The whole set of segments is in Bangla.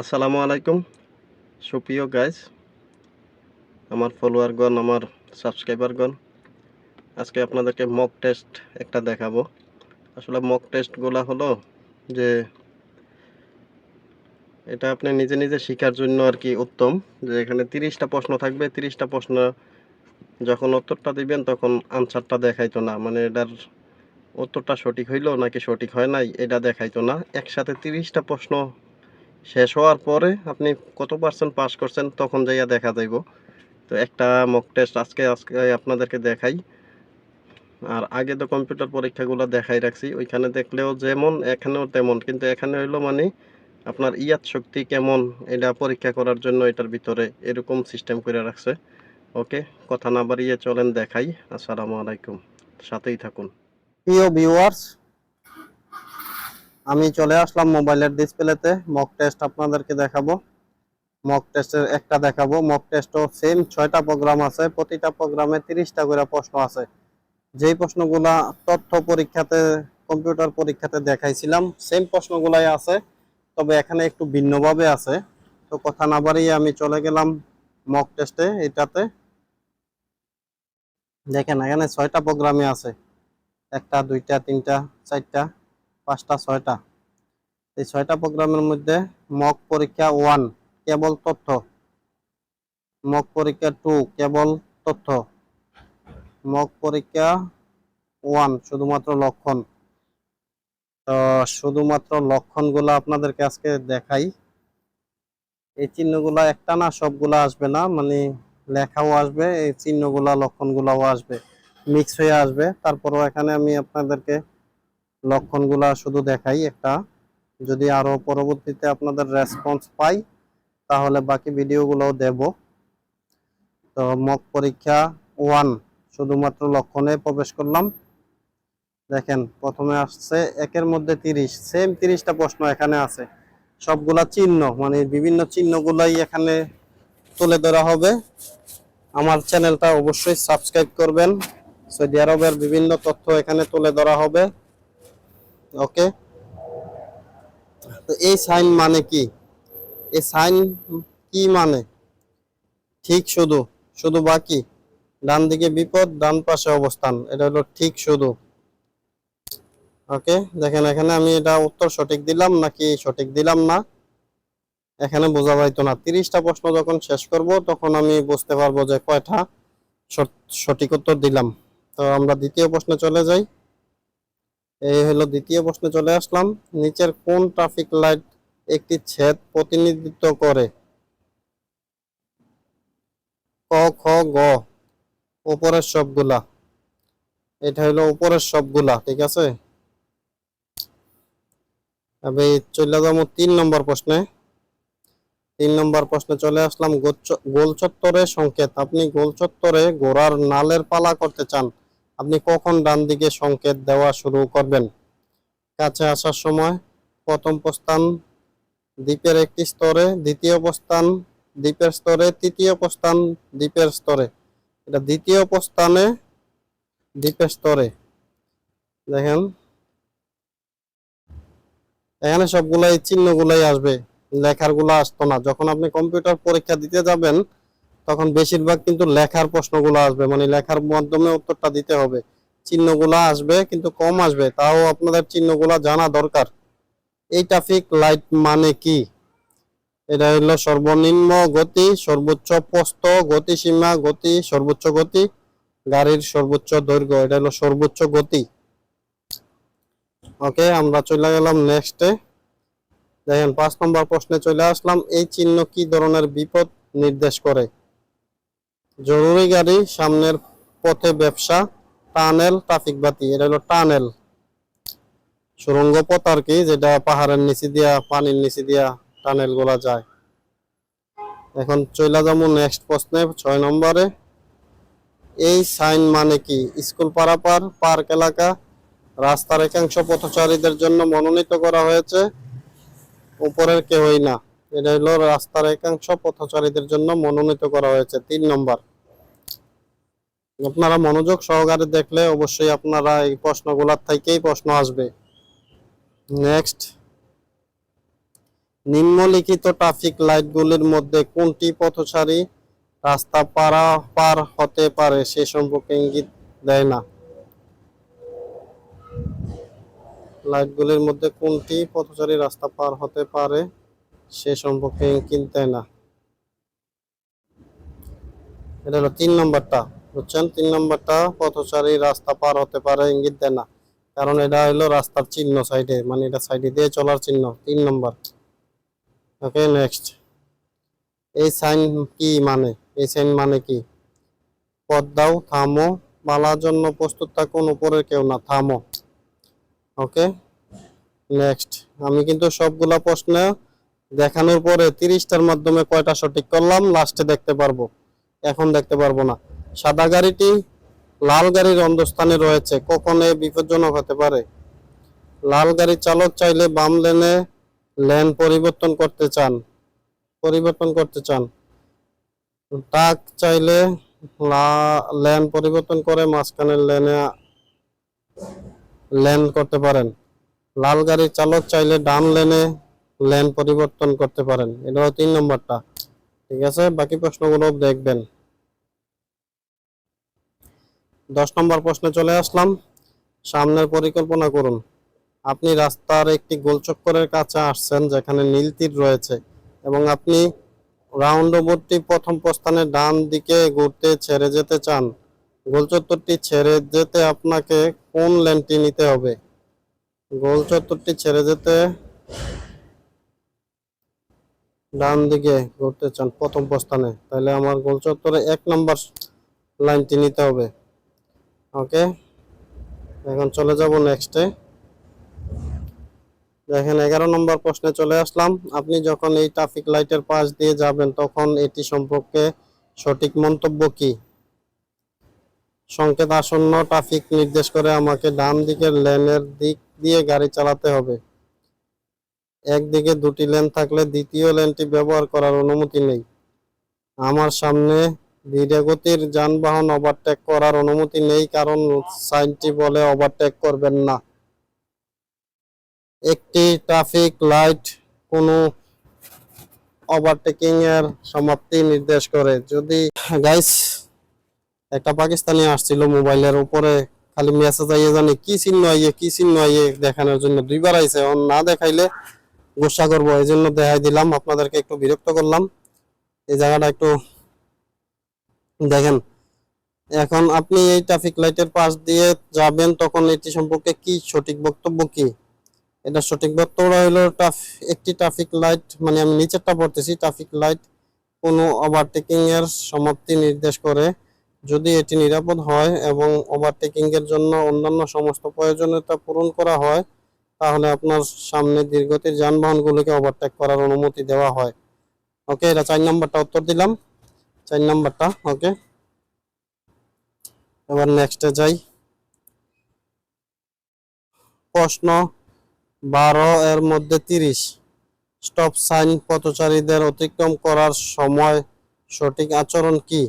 আসসালামু আলাইকুম। সুপ্রিয় গাইজ আমার ফলোয়ারগণ আমার সাবস্ক্রাইবারগণ আজকে আপনাদেরকে মক টেস্ট একটা দেখাবো। আসলে মক টেস্টগুলো হলো যে এটা আপনি নিজে নিজে শেখার জন্য আর কি উত্তম। যে এখানে তিরিশটা প্রশ্ন থাকবে, তিরিশটা প্রশ্ন যখন উত্তরটা দিবেন তখন আনসারটা দেখাইতো না। মানে এটার উত্তরটা সঠিক হইল নাকি সঠিক হয় নাই, এটা দেখাইতো না। একসাথে তিরিশটা প্রশ্ন শেষ হওয়ার পরে আপনি কত পার্সেন্ট পাস করছেন তখন যাইয়া দেখা যাইব। তো একটা মক টেস্ট আজকে আজকে আপনাদেরকে দেখাই। আর আগে তো কম্পিউটার পরীক্ষাগুলো দেখাই রাখছি। ওইখানে দেখলেও যেমন, এখানেও তেমন। কিন্তু এখানে হইল মানে আপনার ইয়াদ শক্তি কেমন, এটা পরীক্ষা করার জন্য এটার ভিতরে এরকম সিস্টেম করে রাখছে। ওকে, কথা না বাড়িয়ে চলেন দেখাই। আসসালামু আলাইকুম। সাথেই থাকুন। প্রিয় ভিউয়ার্স আমি চলে আসলাম মোবাইলের ডিসপ্লেতে মক টেস্ট আপনাদেরকে দেখাবো। মক টেস্টের একটা দেখাবো। মক টেস্টও সেম ছয়টা প্রোগ্রাম আছে, প্রতিটা প্রোগ্রামে তিরিশটা করে প্রশ্ন আছে। যেই প্রশ্নগুলা তথ্য পরীক্ষাতে কম্পিউটার পরীক্ষাতে দেখাইছিলাম সেম প্রশ্নগুলাই আছে, তবে এখানে একটু ভিন্নভাবে আছে। তো কথা না বাড়িয়ে আমি চলে গেলাম মক টেস্টে এটাতে। দেখেন, এখানে ছয়টা প্রোগ্রামে আছে। একটা, দুইটা, তিনটা, চারটা। পাঁচটা, ছয়টা। এই ছয়টা প্রোগ্রামের মধ্যে মক পরীক্ষা ওয়ান কেবল তথ্য। মক পরীক্ষা টু কেবল তথ্য। মক পরীক্ষা ওয়ান শুধুমাত্র লক্ষণ। তো শুধুমাত্র লক্ষণগুলো আপনাদেরকে আজকে দেখাই। এই চিহ্নগুলা একটা না সবগুলা আসবে না মানে লেখাও আসবে, এই চিহ্নগুলা, লক্ষণগুলাও আসবে। মিক্স হয়ে আসবে। তারপরও এখানে আমি আপনাদেরকে লক্ষণগুলা শুধু দেখাই একটা। যদি আরও পরবর্তীতে আপনাদের রেসপন্স পাই, তাহলে বাকি ভিডিওগুলোও দেব। তো মক পরীক্ষা ওয়ান শুধুমাত্র লক্ষণে প্রবেশ করলাম। দেখেন, প্রথমে আসছে একের মধ্যে তিরিশ। সেম তিরিশটা প্রশ্ন এখানে আছে। সবগুলা চিহ্ন মানে বিভিন্ন চিহ্নগুলাই এখানে তুলে ধরা হবে। আমার চ্যানেলটা অবশ্যই সাবস্ক্রাইব করবেন। সৌদি আরবের বিভিন্ন তথ্য এখানে তুলে ধরা হবে। ওকে তো এই সাইন মানে কি? এই সাইন কি মানে? ঠিক শুধু। শুধু বাকি? ডান দিকে বিপদ, ডান পাশে অবস্থান। এটা হলো ঠিক শুধু। ওকে দেখেন, এখানে আমি এটা উত্তর সঠিক দিলাম নাকি সঠিক দিলাম না? এখানে বোঝা যাইতো না। তিরিশটা প্রশ্ন যখন শেষ করব, তখন আমি বুঝতে পারব যে কয়টা সঠ- সঠিক উত্তর দিলাম। তো আমরা দ্বিতীয় প্রশ্নে চলে যাই। এই হলো দ্বিতীয় প্রশ্নে চলে আসলাম। নিচের কোন ট্রাফিক লাইট একটি ছেদ প্রতিনিধিত্ব করে? ক, খ, গ, উপরের সবগুলা। এটা হলো উপরের সবগুলা, ঠিক আছে? আমি চলে যাব তিন নম্বর প্রশ্নে। তিন নম্বর প্রশ্নে চলে আসলাম গোল চত্বরে সংকেত। আপনি গোল চত্বরে ঘোড়ার নালের পালা করতে চান আপনি কখন ডান দিকে সংকেত দেওয়া শুরু করবেন? কাছে আসার সময় প্রথম প্রস্থান, দ্বীপের একটি স্তরে, দ্বিতীয় প্রস্থান, দ্বীপের স্তরে, তৃতীয় প্রস্থান, দ্বীপের স্তরে। এটা দ্বিতীয় প্রস্থানে, দ্বীপের স্তরে। দেখেন। এখানে সবগুলাই, চিহ্নগুলাই আসবে। লেখারগুলো আসতো না। যখন আপনি কম্পিউটার পরীক্ষা দিতে যাবেন তখন বেশিরভাগ কিন্তু লেখার প্রশ্নগুলো আসবে। মানে লেখার মাধ্যমে উত্তরটা দিতে হবে। চিহ্নগুলো আসবে, কিন্তু কম আসবে। তাও আপনাদের চিহ্নগুলো জানা দরকার। এই ট্রাফিক লাইট মানে কি? এটা হলো সর্বনিম্ন গতি, সর্বোচ্চ পোস্ত গতিসীমা গতি, সর্বোচ্চ গতি, গাড়ির সর্বোচ্চ দৈর্ঘ্য। এটা হলো সর্বোচ্চ গতি। ওকে, আমরা চলে গেলাম নেক্সটে দেখেন, পাঁচ নম্বর প্রশ্নে চলে আসলাম। এই চিহ্ন কি ধরনের বিপদ নির্দেশ করে? জরুরি গাড়ি, সামনের পথে ব্যবসা, টানেল, ট্রাফিক বাতি, এটা হলো টানেল। সুরঙ্গ পথ আর কি, যেটা পাহাড়ের নিচে দিয়া, পানির নিচে দিয়া টানেলগুলা যায়। এখন চলে যাব নেক্সট প্রশ্নে, ছয় নম্বরে। এই সাইন মানে কি? স্কুল পারাপার, পার্ক এলাকা, রাস্তার একাংশ পথচারীদের জন্য মনোনীত করা হয়েছে। উপরের কেউই না। এটা হলো রাস্তার একাংশ পথচারীদের জন্য মনোনীত করা হয়েছে। তিন নম্বর। আপনারা মনোযোগ সহকারে দেখলে অবশ্যই আপনারা এই প্রশ্নগুলোর থেকেই প্রশ্ন আসবে। নেক্সট নিম্নলিখিত ট্রাফিক লাইটগুলির মধ্যে কোনটি পথচারী রাস্তা পারা, পার হতে পারে সে সম্পর্কে ইঙ্গিত দেয় না। লাইটগুলির মধ্যে কোনটি পথচারী রাস্তা পার হতে পারে সে সম্পর্কে ইঙ্গিত দেয় না। এটা হলো তিন নম্বরটা। বুঝছেন? তিন নম্বরটা, পথচারী রাস্তা পার হতে পারে, ইঙ্গিত দেয় না। কারণ এটা হলো রাস্তার চিহ্ন সাইডে মানে এটা সাইডে দিয়ে চলার চিহ্ন। তিন নম্বর। ওকে নেক্সট এই সাইন কি মানে? এই সাইন মানে কি? পথ দাও, থামো। মালার জন্য প্রস্তুত থাকুন, উপরের কেউ না, থামো। ওকে নেক্সট আমি কিন্তু সবগুলা প্রশ্ন দেখানোর পরে তিরিশটার মাধ্যমে কয়টা সঠিক করলাম লাস্টে দেখতে পারব। এখন দেখতে পারব না। সাদা গাড়িটি লাল গাড়ির অন্ধস্থানে রয়েছে। কখন এ বিপজ্জনক হতে পারে। লাল গাড়ির চালক চাইলে বাম লেনে লেন পরিবর্তন করতে চান। পরিবর্তন করতে চান। ট্রাক চাইলে লেন পরিবর্তন করে মাঝখানের লেনে, লেন করতে পারেন। লাল গাড়ির চালক চাইলে ডান লেনে লেন পরিবর্তন করতে পারেন। এটা হলো তিন নম্বরটা। ঠিক আছে? বাকি প্রশ্নগুলো দেখবেন। দশ নম্বর প্রশ্নে চলে আসলাম। সামনের পরিকল্পনা করুন। আপনি রাস্তার একটি গোলচক্করের কাছে আসছেন, যেখানে নীল তীর রয়েছে এবং আপনি রাউন্ড ওভারটি প্রথম প্রস্থানে ডান দিকে ঘুরতে ছেড়ে যেতে চান। গোলচত্বরটি ছেড়ে যেতে আপনাকে কোন লেনটি নিতে হবে? গোলচত্বরটি ছেড়ে যেতে ডান দিকে ঘুরতে চান প্রথম প্রস্থানে, তাহলে আমার গোলচত্বরে এক নম্বর লাইনটি নিতে হবে। ওকে। এখন চলে যাব নেক্সটে দেখেন, এগারো নম্বর প্রশ্নে চলে আসলাম। আপনি যখন এই ট্রাফিক লাইটের পাশ দিয়ে যাবেন, তখন এটি সম্পর্কে সঠিক মন্তব্য কি? সংকেত আসন্ন ট্রাফিক নির্দেশ করে আমাকে ডান দিকের লেনের দিক দিয়ে গাড়ি চালাতে হবে। একদিকে দুটি লেন থাকলে দ্বিতীয় লেনটি ব্যবহার করার অনুমতি নেই। আমার সামনে ধীরগতির যানবাহন ওভারটেক করার অনুমতি নেই, কারণ সাইনটি বলে ওভারটেক করবেন না। একটি ট্রাফিক লাইট কোনো ওভারটেকিং এর সমাপ্তি নির্দেশ করে। যদি গাইস একটা পাকিস্তানি আসছিল মোবাইলের উপরে, খালি মেসেজ আইয়ে জানে কি চিহ্ন আইয়ে, কি চিহ্ন আইয়ে দেখানোর জন্য দুইবার আইছে, অন না দেখাইলে গোসা করব এই জন্য দেখাই দিলাম। আপনাদেরকে একটু বিরক্ত করলাম। এই জায়গাটা একটু দেখেন, এখন আপনি এই ট্রাফিক লাইটের পাশ দিয়ে যাবেন, তখন এটি সম্পর্কে কি সঠিক বক্তব্য কি? এটা সঠিক বক্তব্য হলো একটি ট্রাফিক লাইট মানে আমি নিচেরটা পড়তেছি ট্রাফিক লাইট কোনো ওভারটেকিং এর সমাপ্তি নির্দেশ করে। যদি এটি নিরাপদ হয় এবং ওভারটেকিং এর জন্য অন্যান্য সমস্ত প্রয়োজনীয়তা পূরণ করা হয়, তাহলে আপনার সামনে দীর্ঘতির যানবাহনগুলোকে ওভারটেক করার অনুমতি দেওয়া হয়। ওকে এটা চার নম্বরটা উত্তর দিলাম। চার নম্বরটা ওকে এবার নেক্সটে যাই। প্রশ্ন বারো এর মধ্যে তিরিশ। স্টপ সাইন পথচারীদের অতিক্রম করার সময় সঠিক আচরণ কি?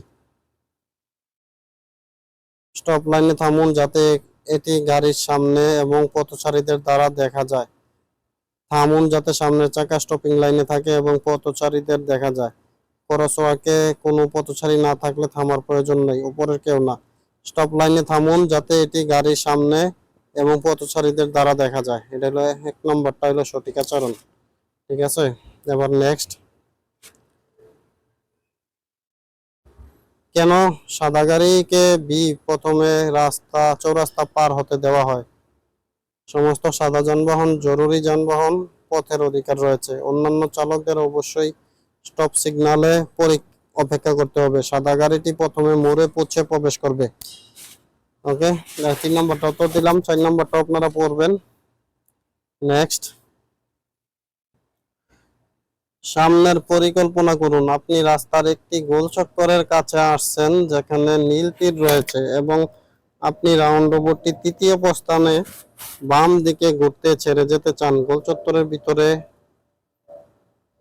স্টপ লাইনে থামুন যাতে এটি গাড়ির সামনে এবং পথচারীদের দ্বারা দেখা যায়। থামুন যাতে সামনের চাকা স্টপিং লাইনে থাকে এবং পথচারীদের দেখা যায়। করসোয়াকে কোনো পথচারী না থাকলে থামার প্রয়োজন নেই, উপরের কেউ না। স্টপ লাইনে থামুন যাতে এটি গাড়ির সামনে এবং পথচারীদের দ্বারা দেখা যায়। এটা হলো এক নম্বরটা হলো সঠিক আচরণ। ঠিক আছে? এবার নেক্সট কেন সাদা গাড়িকে বি প্রথমে রাস্তা, চৌরাস্তা পার হতে দেওয়া হয়? সমস্ত সাদা যানবাহন জরুরি যানবাহন পথের অধিকার রয়েছে। অন্যান্য চালকদের অবশ্যই স্টপ সিগনালে অপেক্ষা করতে হবে। সাদা গাড়িটি প্রথমে মোড়ে পৌঁছে প্রবেশ করবে। ওকে তিন নম্বরটা উত্তর দিলাম, চার নম্বরটা আপনারা পড়বেন। নেক্সট সামনের পরিকল্পনা করুন। আপনি রাস্তার একটি গোল চক্করের কাছে আসছেন, যেখানে নীল তীর রয়েছে এবং আপনি রাউন্ড ওভারটি তৃতীয় প্রস্থানে বাম দিকে ঘুরতে ছেড়ে যেতে চান। গোল চত্বরের ভিতরে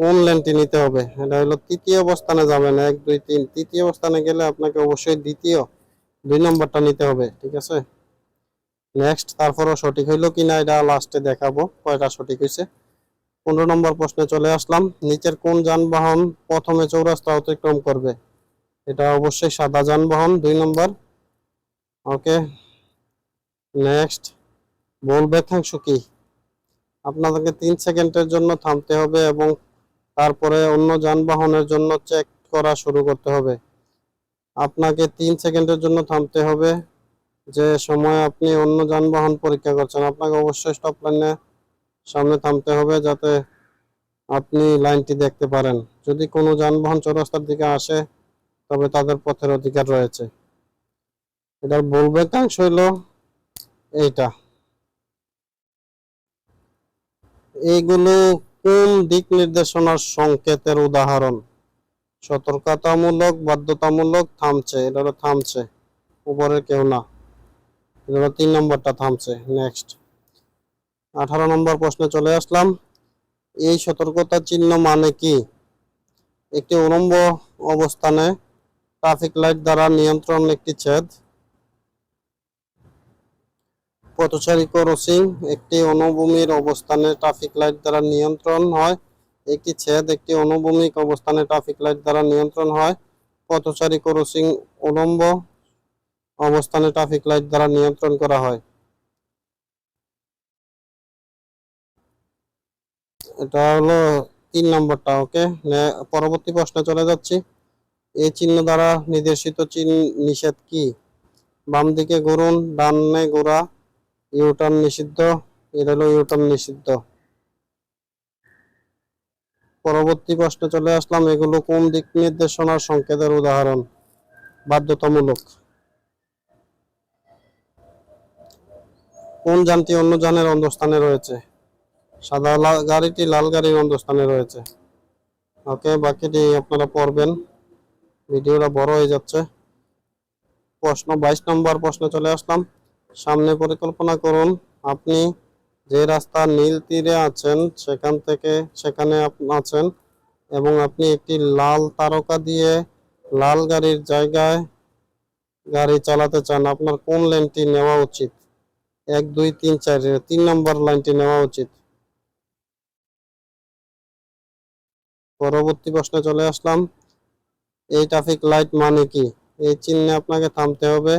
কোন লেনটি নিতে হবে? এটা হলো তৃতীয় অবস্থানে যাবেন। এক, দুই, তিন। তৃতীয় অবস্থানে গেলে আপনাকে অবশ্যই দ্বিতীয়, দুই নম্বরটা নিতে হবে, ঠিক আছে? নেক্সট তারপরও সঠিক হইল কিনা এটা লাস্টে দেখাবো, কয়টা সঠিক হয়েছে পনেরো নম্বর প্রশ্নে চলে আসলাম। নিচের কোন যানবাহন প্রথমে চৌরাস্তা অতিক্রম করবে? এটা অবশ্যই সাদা যানবাহন, দুই নম্বর। ওকে নেক্সট বলবে রেখাংশ কি? আপনাদেরকে তিন সেকেন্ডের জন্য থামতে হবে এবং তারপরে অন্য যানবাহনের জন্য চেক করা শুরু করতে হবে। আপনাকে তিন সেকেন্ডের জন্য থামতে হবে। যে সময় আপনি অন্য যানবাহন পরীক্ষা করছেন, আপনাকে অবশ্যই স্টপ লাইনে সামনে থামতে হবে যাতে আপনি লাইনটি দেখতে পারেন। যদি কোনো যানবাহন চৌরাস্তার দিকে আসে, তবে তাদের পথের অধিকার রয়েছে। এটার বলবে কাংশ হইল এইটা। এইগুলো কোন দিক নির্দেশনার সংকেতের উদাহরণ? সতর্কতামূলক, বাধ্যতামূলক থামছে, এটা থামছে, উপরের কেউ না। এটা তিন নম্বরটা থামছে নেক্সট আঠারো নম্বর প্রশ্নে চলে আসলাম। এই সতর্কতা চিহ্ন মানে কি? একটি উলম্ব অবস্থানে ট্রাফিক লাইট দ্বারা নিয়ন্ত্রণ, একটি ছেদ। পথচারী ক্রসিং একটি অনুভূমির অবস্থানে ট্রাফিক লাইট দ্বারা নিয়ন্ত্রণ হয়। একটি ছেদ একটি অনুভূমিক অবস্থানে ট্রাফিক লাইট দ্বারা নিয়ন্ত্রণ হয়। পথচারী ক্রসিং উলম্ব অবস্থানে ট্রাফিক লাইট দ্বারা নিয়ন্ত্রণ করা হয়। এটা হলো তিন নম্বরটা, ওকে? পরবর্তী প্রশ্নে চলে যাচ্ছি। এই চিহ্ন দ্বারা নির্দেশিত চিহ্ন নিষেধ কি? বাম দিকে ঘুরুন, ডানে ঘোরা। ইউটার্ন নিষিদ্ধ, এটা হলো ইউটার্ন নিষিদ্ধ। পরবর্তী প্রশ্নে চলে আসলাম, এগুলো কোন দিক নির্দেশনার সংকেতের উদাহরণ? বাধ্যতামূলক। কোন যানটি অন্য যানের অন্ধস্থানে রয়েছে? সাদা গাড়িটি লাল গাড়ির অন্ধস্থানে রয়েছে। ওকে, বাকিটি আপনারা পড়বেন। ভিডিওটা বড় হয়ে যাচ্ছে। প্রশ্ন বাইশ নম্বর প্রশ্নে চলে আসলাম। সামনে পরিকল্পনা করুন। আপনি যে রাস্তা নীল তীরে আছেন, সেখান থেকে সেখানে আছেন এবং আপনি একটি লাল তারকা দিয়ে লাল গাড়ির জায়গায় গাড়ি চালাতে চান, আপনার কোন লাইনটি নেওয়া উচিত? এক, দুই, তিন, চার তিন নম্বর লাইনটি নেওয়া উচিত। পরবর্তী প্রশ্নে চলে আসলাম, এই ট্রাফিক লাইট মানে কি? এই চিহ্নে আপনাকে থামতে হবে।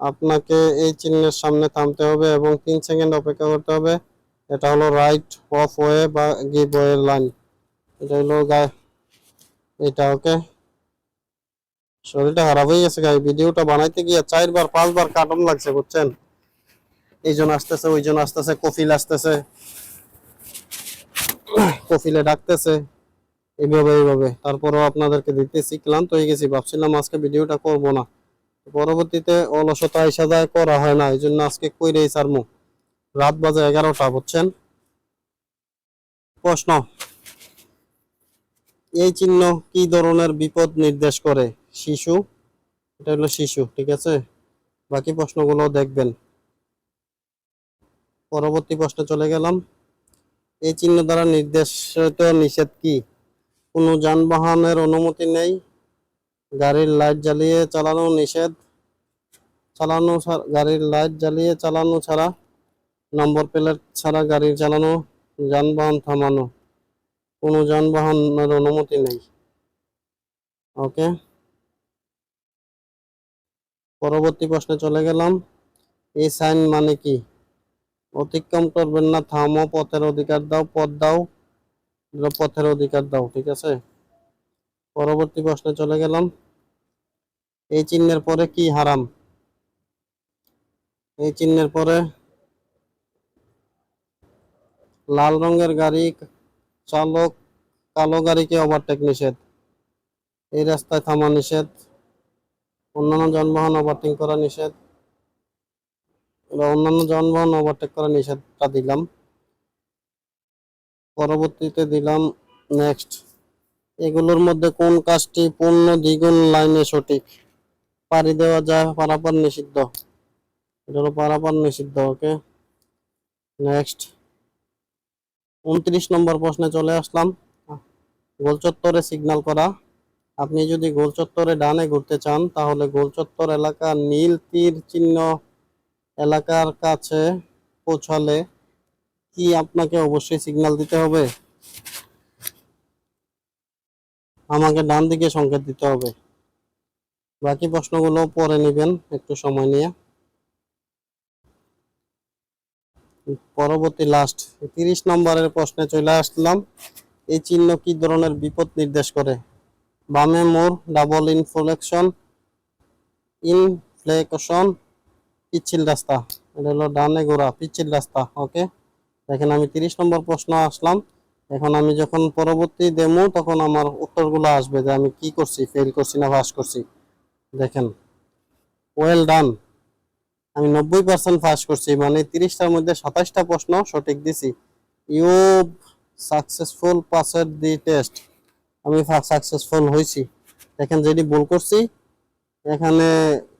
আপনাকে এই চিহ্নের সামনে থামতে হবে এবং তিন সেকেন্ড অপেক্ষা করতে হবে। এটা হলো রাইট অফ ওয়ে বা গিভ ওয়ে লাইন এটা হলো এটা ওকে শরীরটা খারাপ হয়ে গেছে গাই ভিডিওটা বানাইতে গিয়ে চারবার, পাঁচবার কাটন লাগছে, বুঝছেন? এই এইজন আসতেছে ওইজন আসতেছে, কফিল আসতেছে। কফিলে ডাকতেছে। এইভাবে এইভাবে। তারপরেও আপনাদেরকে দিতেছি, ক্লান্ত হয়ে গেছি। ভাবছিলাম আজকে ভিডিওটা করব না। পরবর্তীতে অলসতা এসে যায়, করা হয় না। এই জন্য আজকে কইরেই সারমু রাত বাজে এগারোটা, বুঝছেন? প্রশ্ন। এই চিহ্ন কি ধরনের বিপদ নির্দেশ করে? শিশু? এটা হলো শিশু, ঠিক আছে? বাকি প্রশ্নগুলো দেখবেন। পরবর্তী প্রশ্নে চলে গেলাম। এই চিহ্ন দ্বারা নির্দেশিত নিষেধ কি? কোনো যানবাহনের অনুমতি নেই? গাড়ির লাইট জ্বালিয়ে চালানো নিষেধ। চালানো গাড়ির লাইট জ্বালিয়ে চালানো ছাড়া নম্বর প্লেট ছাড়া গাড়ি চালানো, যানবাহন থামানো, কোনো যানবাহনের অনুমতি নেই। ওকে। পরবর্তী প্রশ্নে চলে গেলাম। এই সাইন মানে কি? অতিক্রম করবেন না, থামো, পথের অধিকার দাও, পথ দাও, পথের অধিকার দাও, ঠিক আছে? পরবর্তী প্রশ্নে চলে গেলাম। এই চিহ্নের পরে কি হারাম? এই চিহ্নের পরে লাল রঙের গাড়ি, চালক, কালো গাড়িকে ওভারটেক নিষেধ। এই রাস্তায় থামা নিষেধ। অন্যান্য যানবাহন ওভারটেক করা নিষেধ। এবার অন্যান্য যানবাহন ওভারটেক করা নিষেধটা দিলাম। পরবর্তীতে দিলাম নেক্সট এগুলোর মধ্যে কোন কাজটি পূর্ণ দ্বিগুণ লাইনে সঠিক? পাড়ি দেওয়া যায়, পারাপার নিষিদ্ধ। এটা হলো পারাপার নিষিদ্ধ, ওকে? নেক্সট উনত্রিশ নম্বর প্রশ্নে চলে আসলাম। গোল চত্বরে সিগন্যাল করা। আপনি যদি গোল চত্বরে ডানে ঘুরতে চান, তাহলে গোল চত্বর এলাকা নীল তীর চিহ্ন এলাকার কাছে পৌঁছালে কি আপনাকে অবশ্যই সিগন্যাল দিতে হবে? আমাকে ডান দিকে সংকেত দিতে হবে। বাকি প্রশ্নগুলো পরে নেবেন একটু সময় নিয়ে। পরবর্তী লাস্ট তিরিশ নম্বরের প্রশ্নে চলে আসলাম। এই চিহ্ন কি ধরনের বিপদ নির্দেশ করে? বামে মোর ডাবল ইনফ্লেকশন ইনফ্লেকশন পিচ্ছিল রাস্তা। এটা হলো ডানে গোড়া পিচ্ছিল রাস্তা ওকে দেখেন আমি তিরিশ নম্বর প্রশ্ন আসলাম। এখন আমি যখন পরবর্তী দেমো তখন আমার উত্তরগুলো আসবে যে আমি কি করছি ফেল করছি না পাস করছি। দেখেন ওয়েল ডান আমি নব্বই পার্সেন্ট পাস করছি মানে তিরিশটার মধ্যে সাতাশটা প্রশ্ন সঠিক দিছি। ইউ সাকসেসফুল পাসের দি টেস্ট আমি সাকসেসফুল হয়েছি দেখেন, যেটি ভুল করছি, এখানে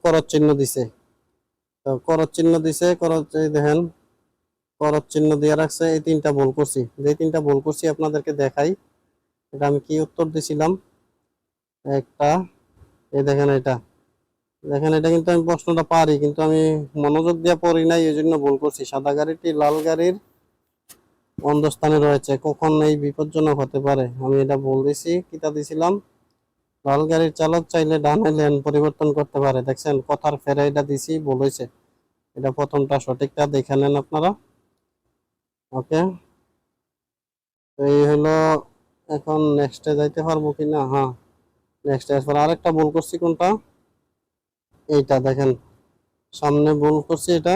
করত চিহ্ন দিছে। তো করত চিহ্ন দিছে করত দেখেন করত চিহ্ন দিয়ে রাখছে, এই তিনটা ভুল করছি। যে তিনটা ভুল করছি, আপনাদেরকে দেখাই। এটা আমি কি উত্তর দিছিলাম? একটা, এই দেখেন এটা। দেখেন এটা কিন্তু আমি প্রশ্নটা পারি, কিন্তু আমি মনোযোগ দিয়ে পড়ি নাই, এই জন্য ভুল করছি। সাদা গাড়িটি লাল গাড়ির অন্ধস্থানে রয়েছে। কখন এই বিপজ্জনক হতে পারে? আমি এটা ভুল দিছি, কিতা দিছিলাম? লাল গাড়ির চালক চাইলে ডানে লেন পরিবর্তন করতে পারে। দেখছেন, কথার ফেরে এটা দিছি হয়েছে এটা প্রথমটা সঠিকটা দেখে নেন আপনারা। ওকে। এই হলো এখন নেক্সটে যাইতে পারব কিনা হ্যাঁ নেক্সট এরপর আরেকটা ভুল করছি কোনটা? এইটা দেখেন, সামনে ভুল করছি এটা।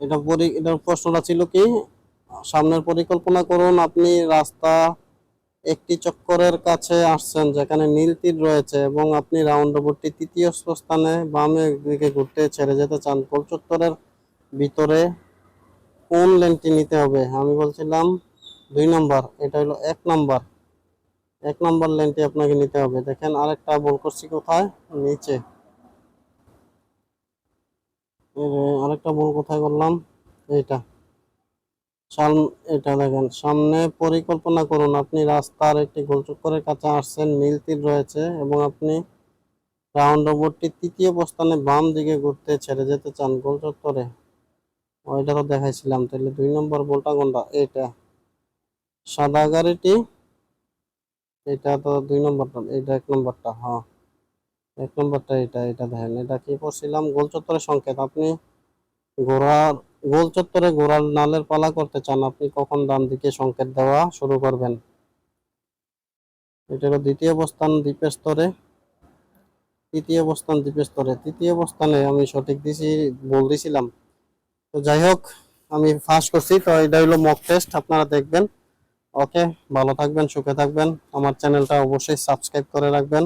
এটা পরি এটার প্রশ্নটা ছিল কি? সামনের পরিকল্পনা করুন, আপনি রাস্তা একটি চক্করের কাছে আসছেন, যেখানে নীল তীর রয়েছে এবং আপনি রাউন্ড ওভারটি তৃতীয় স্থানে বামে দিকে ঘুরতে ছেড়ে যেতে চান। গোল চত্বরের ভিতরে কোন লেনটি নিতে হবে। আমি বলছিলাম দুই নম্বর, এটা হলো এক নম্বর। এক নম্বর লেনটি আপনাকে নিতে হবে। দেখেন আরেকটা বল করছি কোথায়? নিচে। আরেকটা বল কোথায় করলাম? এইটা। এটা দেখেন, সামনে পরিকল্পনা করুন। আপনি রাস্তার একটি গোলচক্করের কাছে আসছেন, নীল তীর রয়েছে এবং আপনি রাউন্ড ওভারটি তৃতীয় অবস্থানে বাম দিকে ঘুরতে ছেড়ে যেতে চান গোল চত্বরে ওইটা তো দেখাইছিলাম, তাহলে দুই নম্বর বলটা কোনটা? এইটা। সাদা গাড়িটি, এটা তো দুই নম্বরটা, এটা এক নম্বরটা হ্যাঁ। এক নম্বরটা এটা এটা দেখেন, এটা কি পড়ছিলাম? গোল চত্বরের সংকেত। আপনি ঘোড়ার গোল চত্বরে ঘোড়ার নালের পালা করতে চান, আপনি কখন ডান দিকে সংকেত দেওয়া শুরু করবেন? এটা হলো দ্বিতীয় অবস্থান দ্বীপের স্তরে। তৃতীয় অবস্থান দ্বীপের স্তরে। তৃতীয় অবস্থানে আমি সঠিক দিছি বল দিছিলাম। তো যাই হোক, আমি ফার্স্ট করছি, তো এটা হলো মক টেস্ট আপনারা দেখবেন। ওকে ভালো থাকবেন, সুখে থাকবেন। আমার চ্যানেলটা অবশ্যই সাবস্ক্রাইব করে রাখবেন।